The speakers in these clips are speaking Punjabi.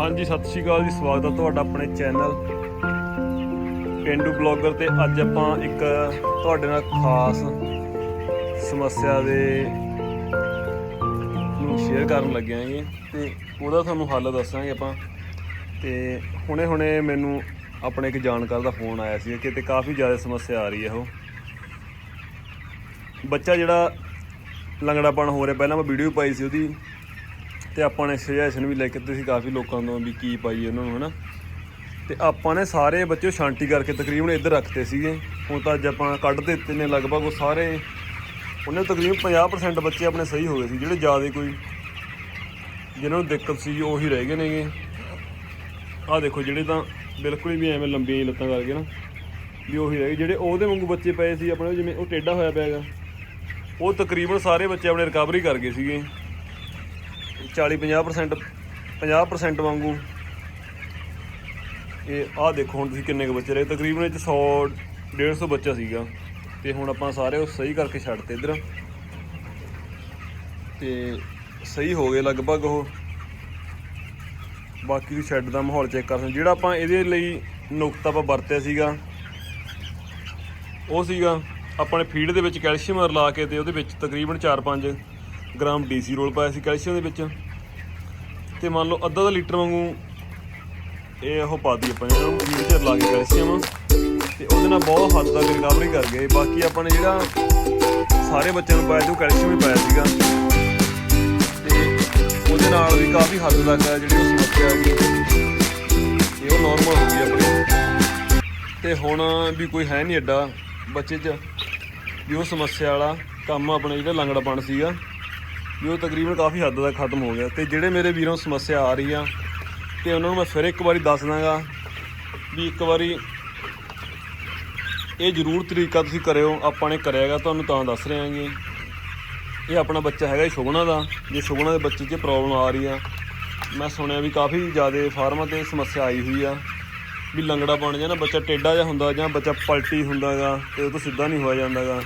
ਹਾਂਜੀ, ਸਤਿ ਸ਼੍ਰੀ ਅਕਾਲ ਜੀ। ਸਵਾਗਤ ਹੈ ਤੁਹਾਡਾ ਆਪਣੇ ਚੈਨਲ ਪਿੰਡੂ ਬਲੌਗਰ ਤੇ ਅੱਜ ਆਪਾਂ ਇੱਕ ਤੁਹਾਡੇ ਨਾਲ ਖਾਸ ਸਮੱਸਿਆ ਦੇ ਨੂੰ ਸ਼ੇਅਰ ਕਰਨ ਲੱਗੇ ਜੀ ਤੇ ਉਹਦਾ ਤੁਹਾਨੂੰ ਹੱਲ ਦੱਸਾਂਗੇ ਆਪਾਂ। ਤੇ ਹੁਣੇ ਹੁਣੇ ਮੈਨੂੰ ਆਪਣੇ ਇੱਕ ਜਾਣਕਾਰ ਦਾ ਫੋਨ ਆਇਆ ਸੀ ਕਿ ਤੇ ਕਾਫੀ ਜ਼ਿਆਦਾ ਸਮੱਸਿਆ ਆ ਰਹੀ ਹੈ ਉਹ। ਬੱਚਾ ਜਿਹੜਾ ਲੰਗੜਾਪਣ ਹੋ ਰਿਹਾ, ਪਹਿਲਾਂ ਮੈਂ ਵੀਡੀਓ ਪਾਈ ਸੀ ਉਹਦੀ। ਤੇ ਆਪਾਂ ਨੇ ਸੁਜੈਸ਼ਨ ਵੀ ਲੈ ਕੇ ਦਿੱਤੀ ਸੀ ਕਾਫੀ ਲੋਕਾਂ ਤੋਂ ਵੀ ਕੀ ਪਾਈਏ ਉਹਨਾਂ ਨੂੰ, ਹਨਾ? ਤੇ ਆਪਾਂ ਨੇ ਸਾਰੇ ਬੱਚੇ ਸ਼ਾਂਤੀ ਕਰਕੇ ਤਕਰੀਬਨ ਇੱਧਰ ਰੱਖਤੇ ਸੀਗੇ। ਹੁਣ ਤਾਂ ਅੱਜ ਆਪਾਂ ਕੱਢ ਦਿੱਤੇ ਨੇ ਲਗਭਗ ਉਹ ਸਾਰੇ। ਉਹਨੇ ਤਕਰੀਬਨ 50% ਬੱਚੇ ਆਪਣੇ ਸਹੀ ਹੋ ਗਏ ਸੀ, ਜਿਹੜੇ ਜ਼ਿਆਦਾ ਕੋਈ ਜਿਹਨਾਂ ਨੂੰ ਦਿੱਕਤ ਸੀ, ਉਹੀ ਰਹਿ ਗਏ ਨੇਗੇ। ਆਹ ਦੇਖੋ ਜਿਹੜੇ ਤਾਂ ਬਿਲਕੁਲ ਹੀ ਵੀ ਐਵੇਂ ਲੰਬੀਆਂ ਹੀ ਲੱਤਾਂ ਕਰਕੇ ਨਾ, ਵੀ ਉਹੀ ਰਹਿ ਗਏ। ਜਿਹੜੇ ਉਹਦੇ ਵਾਂਗੂ ਬੱਚੇ ਪਏ ਸੀ ਆਪਣੇ, ਜਿਵੇਂ ਉਹ ਟੇਢਾ ਹੋਇਆ ਪਿਆ ਹੈਗਾ, ਉਹ ਤਕਰੀਬਨ ਸਾਰੇ ਬੱਚੇ ਆਪਣੇ ਰਿਕਵਰੀ ਕਰ ਗਏ ਸੀਗੇ। 40 50% 50% ਵਾਂਗੂ। ਇਹ ਆਹ ਦੇਖੋ ਹੁਣ ਤੁਸੀਂ ਕਿੰਨੇ ਕੁ ਬੱਚੇ ਰਹੇ। ਤਕਰੀਬਨ ਇਹ 'ਚ 100 150 ਬੱਚਾ ਸੀਗਾ। ਤੇ ਹੁਣ ਆਪਾਂ ਸਾਰੇ ਉਹ ਸਹੀ ਕਰਕੇ ਛੱਡਤੇ ਇੱਧਰ। ਤੇ ਸਹੀ ਹੋ ਗਏ ਲਗਭਗ ਉਹ। ਬਾਕੀ ਦੀ ਸ਼ੈੱਡ ਦਾ ਮਾਹੌਲ ਚੈੱਕ ਕਰ ਸਕਦੇ ਜਿਹੜਾ ਆਪਾਂ ਇਹਦੇ ਲਈ ਨੁਕਤਾ ਆਪਾਂ ਵਰਤਿਆ ਸੀਗਾ, ਉਹ ਸੀਗਾ, ਆਪਾਂ ਨੇ ਫੀਡ ਦੇ ਵਿੱਚ ਕੈਲਸ਼ੀਅਮ ਰਲਾ ਕੇ ਤੇ ਉਹਦੇ ਵਿੱਚ ਤਕਰੀਬਨ 4-5 ਗ੍ਰਾਮ ਡੀਸੀ ਰੋਲ ਪਾਇਆ ਸੀ ਕੈਲਸ਼ੀਅਮ ਦੇ ਵਿੱਚ। ਤੇ ਮੰਨ ਲਓ ਅੱਧਾ ਦਾ ਲੀਟਰ ਵਾਂਗੂ ਇਹ ਉਹ ਪਾ ਦੀ ਆਪਾਂ ਇਹਨਾਂ ਨੂੰ ਫੀਡ 'ਚ ਕੇ ਕੈਲਸ਼ੀਅਮ। ਤੇ ਉਹਦੇ ਨਾਲ ਬਹੁਤ ਹੱਦ ਤੱਕ ਰਿਕਵਰੀ ਕਰ ਗਏ। ਬਾਕੀ ਆਪਾਂ ਨੇ ਜਿਹੜਾ ਸਾਰੇ ਬੱਚਿਆਂ ਨੂੰ ਪਾਇਆ ਸੀ, ਉਹ ਕੈਲਸ਼ੀਅਮ ਹੀ ਪਾਇਆ ਸੀਗਾ। ਤੇ ਉਹਦੇ ਨਾਲ ਵੀ ਕਾਫੀ ਹੱਦ ਤੱਕ ਜਿਹੜੀ ਉਹ ਸਮੱਸਿਆ ਇਹ ਉਹ ਨਾਰਮਲ ਹੋ ਗਈ ਆਪਣੀ। ਤੇ ਹੁਣ ਵੀ ਕੋਈ ਹੈ ਨਹੀਂ ਐਡਾ ਬੱਚੇ 'ਚ। ਵੀ ਉਹ ਸਮੱਸਿਆ ਵਾਲਾ ਕੰਮ ਆਪਣੇ ਜਿਹੜਾ ਲੰਗੜਾਪਣ ਸੀਗਾ। ਵੀ ਉਹ ਤਕਰੀਬਨ ਕਾਫੀ ਹੱਦ ਤੱਕ ਖਤਮ ਹੋ ਗਿਆ। ਤੇ ਜਿਹੜੇ ਮੇਰੇ ਵੀਰੋਂ ਸਮੱਸਿਆ ਆ ਰਹੀ ਆ, ਤੇ ਉਹਨਾਂ ਨੂੰ ਮੈਂ ਫਿਰ ਇੱਕ ਵਾਰੀ ਦੱਸ ਦਾਂਗਾ ਵੀ ਇੱਕ ਵਾਰੀ ਇਹ ਜ਼ਰੂਰ ਤਰੀਕਾ ਤੁਸੀਂ ਕਰਿਓ, ਆਪਾਂ ਨੇ ਕਰਿਆਗਾ ਤੁਹਾਨੂੰ ਤਾਂ ਦੱਸ ਰਹੇ ਆਂਗੇ ਇਹ ਆਪਣਾ ਬੱਚਾ ਹੈਗਾ ਜੀ ਸ਼ੁਗਨਾ ਦਾ, ਜੇ ਸ਼ੁਗਨਾ ਦੇ ਬੱਚੇ 'ਚ ਪ੍ਰੋਬਲਮ ਆ ਰਹੀ ਆ। ਮੈਂ ਸੁਣਿਆ ਵੀ ਕਾਫੀ ਜ਼ਿਆਦਾ ਫਾਰਮਾਂ ਤੇ ਸਮੱਸਿਆ ਆਈ ਹੋਈ ਆ, ਵੀ ਲੰਗੜਾ ਬਣ ਜਾਂ ਨਾ, ਬੱਚਾ ਟੇਢਾ ਜਿਹਾ ਹੁੰਦਾ ਜਾਂ ਬੱਚਾ ਪਲਟੀ ਹੁੰਦਾਗਾ, ਤੇ ਉਹ ਤੋਂ ਸਿੱਧਾ ਨਹੀਂ ਹੋਇਆ ਜਾਂਦਾਗਾ।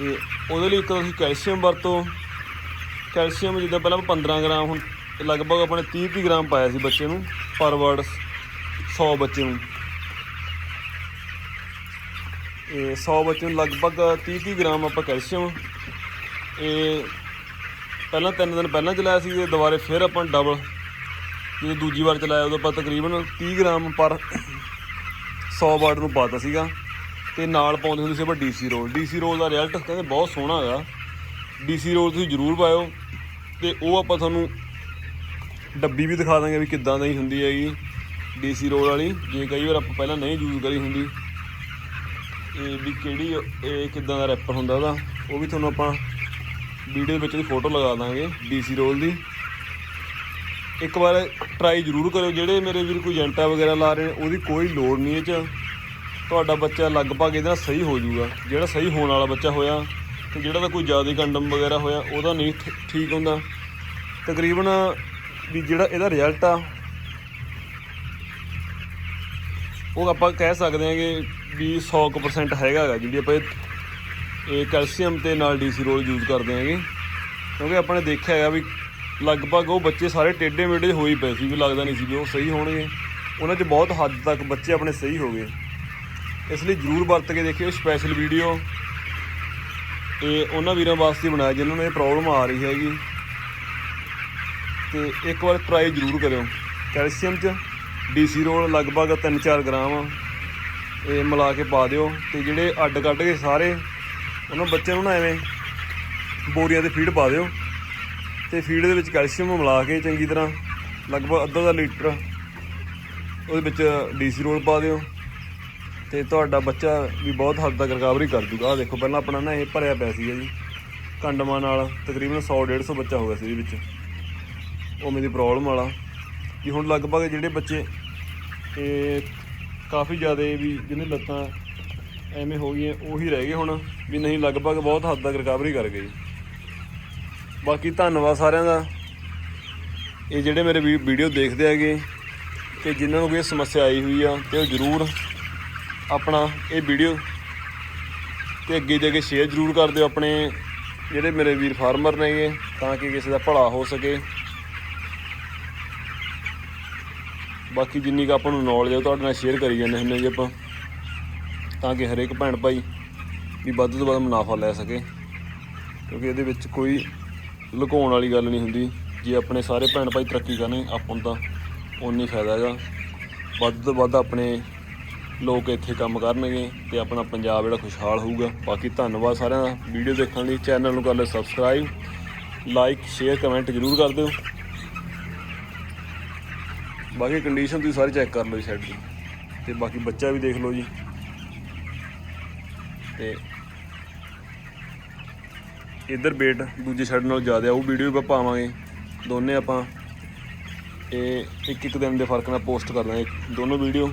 ਤੇ ਉਹਦੇ ਲਈ ਇੱਕ ਤੁਸੀਂ ਕੈਲਸ਼ੀਅਮ ਵਰਤੋ, ਕੈਲਸ਼ੀਅਮ ਜਿੱਦਾਂ ਪਹਿਲਾਂ ਆਪਾਂ 15 ਗ੍ਰਾਮ, ਹੁਣ ਲਗਭਗ ਆਪਣੇ 30 30 ਗ੍ਰਾਮ ਪਾਇਆ ਸੀ ਬੱਚੇ ਨੂੰ, ਪਰ ਵਰਡ 100 ਬੱਚੇ ਨੂੰ। ਇਹ 100 ਬੱਚੇ ਨੂੰ ਲਗਭਗ 30 30 ਗ੍ਰਾਮ ਆਪਾਂ ਕੈਲਸ਼ੀਅਮ ਇਹ ਪਹਿਲਾਂ ਤਿੰਨ ਦਿਨ ਪਹਿਲਾਂ ਚਲਾਇਆ ਸੀ, ਤੇ ਦੁਬਾਰੇ ਫਿਰ ਆਪਾਂ ਡਬਲ ਜਦੋਂ ਦੂਜੀ ਵਾਰ ਚਲਾਇਆ, ਉਦੋਂ ਆਪਾਂ ਤਕਰੀਬਨ 30 ਗ੍ਰਾਮ ਪਰ 100 ਵਾਟ ਨੂੰ ਪਾਤਾ ਸੀਗਾ। ਤੇ ਨਾਲ ਪਾਉਂਦੇ ਹੁੰਦੇ ਸੀ ਆਪਾਂ ਡੀਸੀ ਰੋਲ। ਡੀਸੀ ਰੋਲ ਦਾ ਰਿਜ਼ਲਟ ਕਹਿੰਦੇ ਬਹੁਤ ਸੋਹਣਾ ਹੈਗਾ। ਡੀਸੀ ਰੋਲ ਤੁਸੀਂ ਜ਼ਰੂਰ ਪਾਇਓ। ਤੇ ਉਹ ਆਪਾਂ ਤੁਹਾਨੂੰ ਡੱਬੀ ਵੀ ਦਿਖਾ ਦਾਂਗੇ ਵੀ ਕਿੱਦਾਂ ਦੀ ਹੁੰਦੀ ਹੈਗੀ ਡੀਸੀ ਰੋਲ ਵਾਲੀ। ਜੇ ਕਈ ਵਾਰ ਆਪਾਂ ਪਹਿਲਾਂ ਨਹੀਂ ਯੂਜ਼ ਕਰੀ ਹੁੰਦੀ ਇਹ ਵੀ ਕਿਹੜੀ ਇਹ ਕਿੱਦਾਂ ਦਾ ਰੈਪਰ ਹੁੰਦਾ ਉਹਦਾ, ਉਹ ਵੀ ਤੁਹਾਨੂੰ ਆਪਾਂ ਵੀਡੀਓ ਵਿੱਚ ਦੀ ਫੋਟੋ ਲਗਾ ਦਾਂਗੇ ਡੀਸੀ ਰੋਲ ਦੀ। ਇੱਕ ਵਾਰ ਟਰਾਈ ਜ਼ਰੂਰ ਕਰਿਓ। ਜਿਹੜੇ ਮੇਰੇ ਵੀਰ ਕੋਈ ਏਜੰਟਾ ਵਗੈਰਾ ਲਾ ਰਹੇ ਨੇ, ਉਹਦੀ ਕੋਈ ਲੋੜ ਨਹੀਂ ਇਹ ਚ। ਤੁਹਾਡਾ ਬੱਚਾ ਲਗਭਗ ਇਹਦੇ ਨਾਲ ਸਹੀ ਹੋ ਜਾਊਗਾ। ਜਿਹੜਾ ਸਹੀ ਹੋਣ ਵਾਲਾ ਬੱਚਾ ਹੋਇਆ ਤੇ ਜਿਹੜਾ ਤਾਂ ਕੋਈ ਜ਼ਿਆਦਾ ਕੰਡਮ ਵਗੈਰਾ ਹੋਇਆ, ਉਹਦਾ ਨਹੀਂ ਠ- ਠੀਕ ਹੁੰਦਾ। ਤਕਰੀਬਨ ਵੀ ਜਿਹੜਾ ਇਹਦਾ ਰਿਜ਼ਲਟ ਆ, ਉਹ ਆਪਾਂ ਕਹਿ ਸਕਦੇ ਹਾਂ ਕਿ ਵੀ 100% ਹੈਗਾ ਗਾ, ਜਿਹੜੀ ਆਪਾਂ ਇਹ- ਇਹ ਕੈਲਸ਼ੀਅਮ ਤੇ ਨਾਲ ਡੀਸੀ ਰੋਲ ਯੂਜ਼ ਕਰਦੇ ਹੈਗੇ। ਕਿਉਂਕਿ ਆਪਾਂ ਨੇ ਦੇਖਿਆ ਹੈਗਾ ਵੀ ਲਗਭਗ ਉਹ ਬੱਚੇ ਸਾਰੇ ਟੇਢੇ ਮੇਢੇ ਹੋਈ ਪਏ ਸੀ, ਵੀ ਲੱਗਦਾ ਨਹੀਂ ਸੀ ਵੀ ਉਹ ਸਹੀ ਹੋਣਗੇ। ਉਹਨਾਂ 'ਚ ਬਹੁਤ ਹੱਦ ਤੱਕ ਬੱਚੇ ਆਪਣੇ ਸਹੀ ਹੋ ਗਏ। ਇਸ ਲਈ ਜਰੂਰ ਵਰਤ ਕੇ ਦੇਖਿਓ ਸਪੈਸ਼ਲ ਵੀਡੀਓ ਇਹ ਉਹਨਾਂ ਵੀਰਾਂ ਵਾਸਤੇ ਬਣਾਇਆ ਜਿਨ੍ਹਾਂ ਨੂੰ ਇਹ ਪ੍ਰੋਬਲਮ ਆ ਰਹੀ ਹੈਗੀ। ਤੇ ਇੱਕ ਵਾਰ ਟਰਾਈ ਜਰੂਰ ਕਰਿਓ। ਕੈਲਸ਼ੀਅਮ 'ਚ ਡੀਸੀ ਰੋਲ ਲਗਭਗ 3-4 ਗ੍ਰਾਮ ਇਹ ਮਿਲਾ ਕੇ ਪਾ ਦਿਓ। ਤੇ ਜਿਹੜੇ ਅੱਡ ਕੱਢ ਕੇ ਸਾਰੇ, ਉਹਨਾਂ ਬੱਚਿਆਂ ਨੂੰ ਨਾ ਐਵੇਂ ਬੋਰੀਆਂ ਤੇ ਫੀਡ ਪਾ ਦਿਓ। ਤੇ ਫੀਡ ਦੇ ਵਿੱਚ ਕੈਲਸ਼ੀਅਮ ਮਿਲਾ ਕੇ ਚੰਗੀ ਤਰ੍ਹਾਂ ਲਗਭਗ ਅੱਧਾ ਦਾ ਲੀਟਰ ਉਹਦੇ ਵਿੱਚ ਡੀਸੀ ਰੋਲ ਪਾ ਦਿਓ। ਤੇ ਤੁਹਾਡਾ ਬੱਚਾ ਵੀ ਬਹੁਤ ਹੱਦ ਤੱਕ ਰਿਕਵਰੀ ਕਰ ਜੂਗਾ ਆਹ ਦੇਖੋ, ਪਹਿਲਾਂ ਆਪਣਾ ਨਾ ਇਹ ਭਰਿਆ ਪਿਆ ਸੀਗਾ ਜੀ, ਕੰਡਮਾਂ ਨਾਲ, ਤਕਰੀਬਨ 100 150 ਬੱਚਾ ਹੋ ਗਿਆ ਸੀ ਇਹਦੇ ਵਿੱਚ। ਉਵੇਂ ਦੀ ਪ੍ਰੋਬਲਮ ਵਾਲਾ। ਵੀ ਹੁਣ ਲਗਭਗ ਜਿਹੜੇ ਬੱਚੇ ਇਹ ਕਾਫੀ ਜ਼ਿਆਦਾ ਵੀ ਜਿਹਨੇ ਲੱਤਾਂ ਐਵੇਂ ਹੋ ਗਈਆਂ, ਉਹੀ ਰਹਿ ਗਏ ਹੁਣ। ਵੀ ਨਹੀਂ, ਲਗਭਗ ਬਹੁਤ ਹੱਦ ਤੱਕ ਰਿਕਵਰੀ ਕਰ ਗਏ ਬਾਕੀ ਧੰਨਵਾਦ ਸਾਰਿਆਂ ਦਾ। ਇਹ ਜਿਹੜੇ ਮੇਰੇ ਵੀ- ਵੀਡੀਓ ਦੇਖਦੇ ਹੈਗੇ ਕਿ ਜਿਨ੍ਹਾਂ ਨੂੰ ਕੋਈ ਸਮੱਸਿਆ ਆਈ ਹੋਈ ਆ, ਤੇ ਉਹ ਜ਼ਰੂਰ ਆਪਣਾ ਇਹ ਵੀਡੀਓ ਤੇ ਅੱਗੇ ਜਾ ਕੇ ਸ਼ੇਅਰ ਜ਼ਰੂਰ ਕਰ ਦਿਓ ਆਪਣੇ ਜਿਹੜੇ ਮੇਰੇ ਵੀਰ ਫਾਰਮਰ ਨੇਗੇ, ਤਾਂ ਕਿ ਕਿਸੇ ਦਾ ਭਲਾ ਹੋ ਸਕੇ। ਬਾਕੀ ਜਿੰਨੀ ਕੁ ਆਪਾਂ ਨੂੰ ਨੌਲੇਜ ਹੈ ਤੁਹਾਡੇ ਨਾਲ ਸ਼ੇਅਰ ਕਰੀ ਜਾਂਦੇ ਹੁੰਦੇ ਜੀ ਆਪਾਂ, ਤਾਂ ਕਿ ਹਰੇਕ ਭੈਣ ਭਾਈ ਵੀ ਵੱਧ ਤੋਂ ਵੱਧ ਮੁਨਾਫਾ ਲੈ ਸਕੇ। ਕਿਉਂਕਿ ਇਹਦੇ ਵਿੱਚ ਕੋਈ ਲੁਕਾਉਣ ਵਾਲੀ ਗੱਲ ਨਹੀਂ ਹੁੰਦੀ। ਜੇ ਆਪਣੇ ਸਾਰੇ ਭੈਣ ਭਾਈ ਤਰੱਕੀ ਕਰਨੇ ਆਪਾਂ ਨੂੰ ਤਾਂ ਉਨੀ ਫਾਇਦਾ ਹੈਗਾ। ਵੱਧ ਤੋਂ ਵੱਧ ਆਪਣੇ ਲੋਕ ਇੱਥੇ ਕੰਮ ਕਰਨਗੇ ਤੇ ਆਪਣਾ ਪੰਜਾਬ ਜਿਹੜਾ ਖੁਸ਼ਹਾਲ ਹੋਊਗਾ। ਬਾਕੀ ਧੰਨਵਾਦ ਸਾਰਿਆਂ ਦਾ। ਵੀਡੀਓ ਦੇਖਣ ਲਈ ਚੈਨਲ ਨੂੰ ਕਰ ਲਓ ਸਬਸਕ੍ਰਾਈਬ, ਲਾਈਕ, ਸ਼ੇਅਰ, ਕਮੈਂਟ ਜ਼ਰੂਰ ਕਰ ਦਿਓ। ਬਾਕੀ ਕੰਡੀਸ਼ਨ ਤੁਸੀਂ ਸਾਰੀ ਚੈੱਕ ਕਰ ਲਓ ਜੀ ਸਾਈਡ ਦੀ। ਤੇ ਬਾਕੀ ਬੱਚਾ ਵੀ ਦੇਖ ਲਓ ਜੀ। ਤੇ ਇੱਧਰ ਵੇਟ ਦੂਜੇ ਸ਼ੈਡ ਨਾਲੋਂ ਜ਼ਿਆਦਾ ਉਹ ਵੀਡੀਓ ਵੀ ਆਪਾਂ ਪਾਵਾਂਗੇ। ਦੋਨੇ ਆਪਾਂ। ਇਹ ਇੱਕ ਇੱਕ ਦਿਨ ਦੇ ਫ਼ਰਕ ਨਾਲ ਪੋਸਟ ਕਰ ਦਾਂਗੇ। ਦੋਨੋਂ ਵੀਡੀਓ।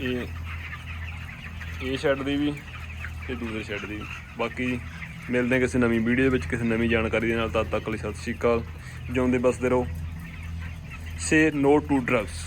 ਇਹ ਇਹ ਸ਼ੈਡ ਦੀ ਵੀ ਤੇ ਦੂਸਰੇ ਸ਼ੈੱਡ ਦੀ ਵੀ। ਬਾਕੀ ਮਿਲਦੇ ਹਾਂ ਕਿਸੇ ਨਵੀਂ ਵੀਡੀਓ ਦੇ ਵਿੱਚ, ਕਿਸੇ ਨਵੀਂ ਜਾਣਕਾਰੀ ਦੇ ਨਾਲ। ਤਦ ਤੱਕ ਲਈ ਸਤਿ ਸ਼੍ਰੀ ਅਕਾਲ। ਜਿਉਂਦੇ ਬਸਦੇ ਰਹੋ। ਸੇ ਨੋ ਟੂ ਡਰੱਗਸ